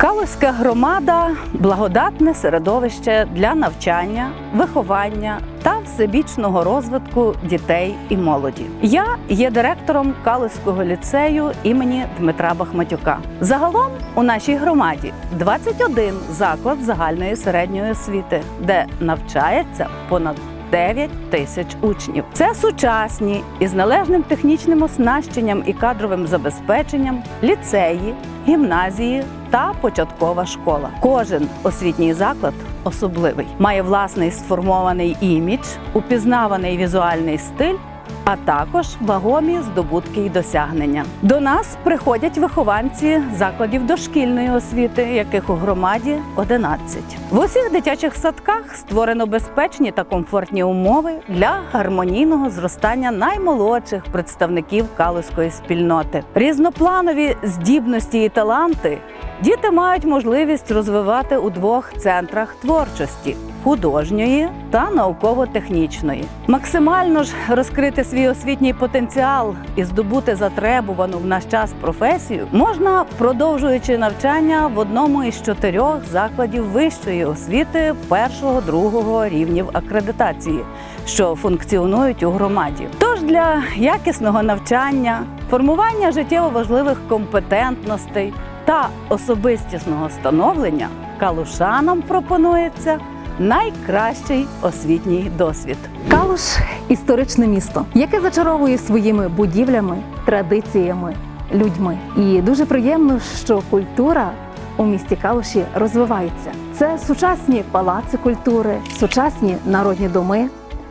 Калузька громада благодатне середовище для навчання, виховання та всебічного розвитку дітей і молоді. Я є директором Калузького ліцею імені Дмитра Бахматюка. Загалом у нашій громаді 21 заклад загальної середньої освіти, де навчається понад 9 тисяч учнів. Це сучасні із належним технічним оснащенням і кадровим забезпеченням ліцеї, гімназії та початкова школа. Кожен освітній заклад особливий, має власний сформований імідж, упізнаваний візуальний стиль. А також вагомі здобутки й досягнення. До нас приходять вихованці закладів дошкільної освіти, яких у громаді 11. В усіх дитячих садках створено безпечні та комфортні умови для гармонійного зростання наймолодших представників калузької спільноти. Різнопланові здібності і таланти діти мають можливість розвивати у двох центрах творчості художньої та науково-технічної. Максимально ж розкрити свій освітній потенціал і здобути затребувану в наш час професію можна, продовжуючи навчання в одному із чотирьох закладів вищої освіти першого другого рівнів акредитації, що функціонують у громаді. Тож для якісного навчання, формування життєво важливих компетентностей та особистісного становлення калушанам пропонується найкращий освітній досвід. Калуш історичне місто, яке зачаровує своїми будівлями, традиціями, людьми. І дуже приємно, що культура у місті Калуші розвивається. Це сучасні палаци культури, сучасні народні доми.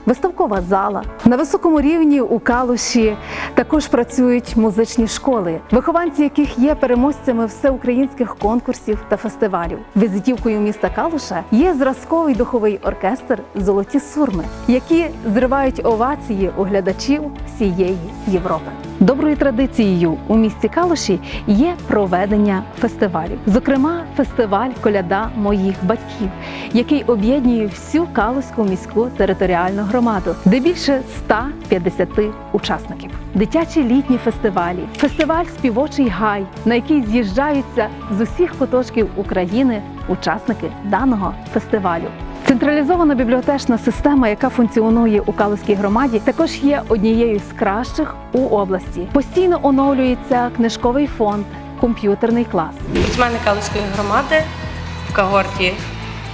Виставкова зала на високому рівні у Калуші також працюють музичні школи, вихованці яких є переможцями всеукраїнських конкурсів та фестивалів. Візитівкою міста Калуша є зразковий духовий оркестр Золоті сурми, які зривають овації у глядачів всієї Європи. Доброю традицією у місті Калуші є проведення фестивалів, зокрема, фестиваль Коляда моїх батьків, який об'єднує всю Калуську міську територіальну громаду, де більше 150 учасників. Дитячі літні фестивалі, фестиваль Співочий гай, на який з'їжджаються з усіх куточків України учасники даного фестивалю. Централізована бібліотечна система, яка функціонує у Калузькій громаді, також є однією з кращих у області. Постійно оновлюється книжковий фонд, комп'ютерний клас. Спортсмени Калузької громади в когорті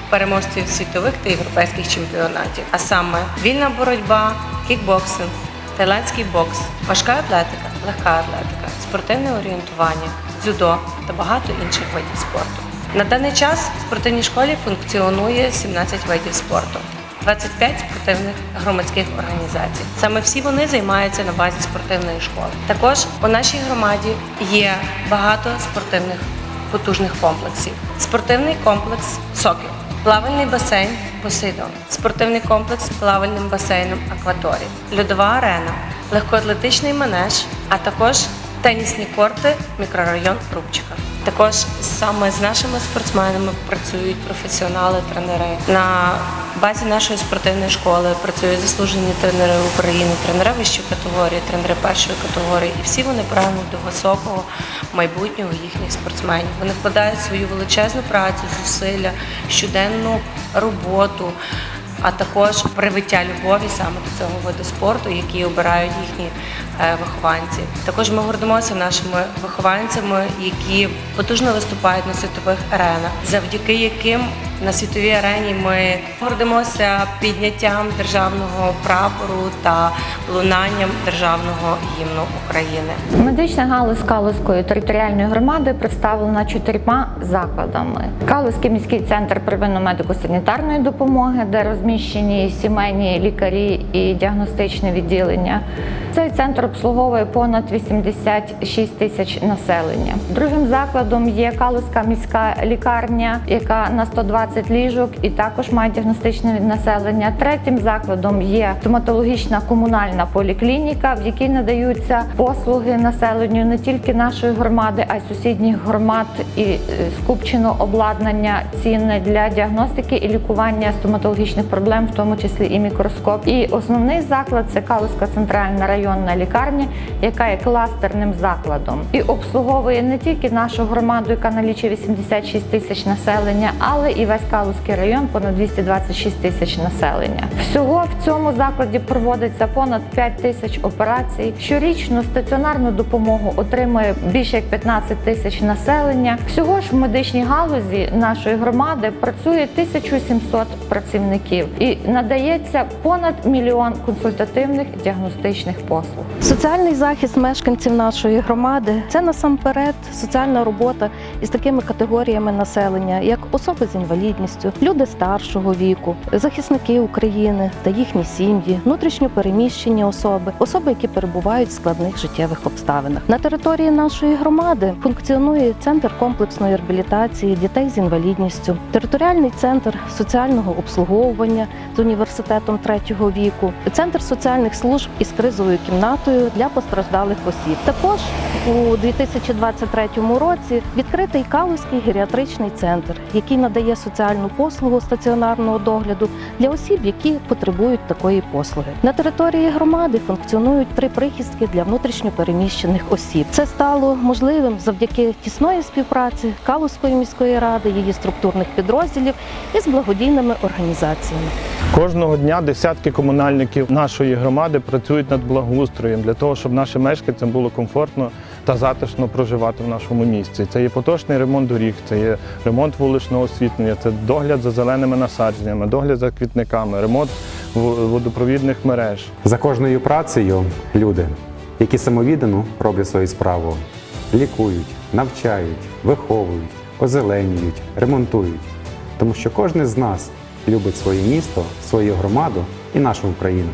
переможців світових та європейських чемпіонатів, а саме вільна боротьба, кікбоксинг, тайландський бокс, важка атлетика, легка атлетика, спортивне орієнтування, дзюдо та багато інших видів спорту. На даний час в спортивній школі функціонує 17 видів спорту. 25 спортивних громадських організацій. Саме всі вони займаються на базі спортивної школи. Також у нашій громаді є багато спортивних потужних комплексів. Спортивний комплекс Сокіл, плавальний басейн Посейдон, спортивний комплекс з плавальним басейном Акваторія, льодова арена, легкоатлетичний манеж, а також тенісні корти, мікрорайон Рубчика. Також саме з нашими спортсменами працюють професіонали, тренери. На базі нашої спортивної школи працюють заслужені тренери України, тренери вищої категорії, тренери першої категорії. І всі вони прагнуть до високого майбутнього їхніх спортсменів. Вони вкладають свою величезну працю, зусилля, щоденну роботу. А також привиття любові саме до цього виду спорту, який обирають їхні е, вихованці. Також ми гордимося нашими вихованцями, які потужно виступають на світових аренах, завдяки яким на світовій арені ми гордимося підняттям державного прапору та лунанням державного гімну України. Медична галузь Калузької територіальної громади представлена чотирма закладами: Калузький міський центр первинно-медико-санітарної допомоги, де розміщені сімейні лікарі і діагностичне відділення. Цей центр обслуговує понад 86 тисяч населення. Другим закладом є Калузька міська лікарня, яка на 120 ліжок і також має діагностичне населення. Третім закладом є стоматологічна комунальна поліклініка, в якій надаються послуги населенню не тільки нашої громади, а й сусідніх громад і е, скупчено обладнання цінне для діагностики і лікування стоматологічних проблем, в тому числі і мікроскоп. І основний заклад це Калузька центральна районна лікарня, яка є кластерним закладом і обслуговує не тільки нашу громаду, яка налічує 86 тисяч населення, але і весь Калузький район понад 226 тисяч населення. Всього в цьому закладі проводиться понад 5 тисяч операцій. Щорічно стаціонарну допомогу отримує більше як 15 тисяч населення. Всього ж в медичній галузі нашої громади працює 1700 працівників і надається понад мільйон консультативних діагностичних послуг. Соціальний захист мешканців нашої громади це насамперед соціальна робота із такими категоріями населення, як особи з інвалідністю, люди старшого віку, захисники України та їхні сім'ї, внутрішньо переміщені особи, особи, які перебувають в складних життєвих обставинах. На території нашої громади функціонує центр комплексної реабілітації дітей з інвалідністю, територіальний центр соціального обслуговування з університетом третього віку, центр соціальних служб із кризовою кімнатою для постраждалих осіб. Також у 2023 році відкритий Калузький геріатричний центр, який надає соціальну послугу стаціонарного догляду для осіб, які потребують такої послуги. На території громади функціонують три прихистки для внутрішньо переміщених осіб. Це стало можливим завдяки тісної співпраці Калузької міської ради, її структурних підрозділів із благодійними організаціями. Кожного дня десятки комунальників нашої громади працюють над благоустроєм для того, щоб нашим мешканцям було комфортно та затишно проживати в нашому місті. Це є поточний ремонт доріг, це є ремонт вуличного освітлення, це догляд за зеленими насадженнями, догляд за квітниками, ремонт водопровідних мереж. За кожною працею люди, які самовіддано роблять свою справу, лікують, навчають, виховують, озеленюють, ремонтують. Тому що кожен з нас любить своє місто, свою громаду і нашу Україну.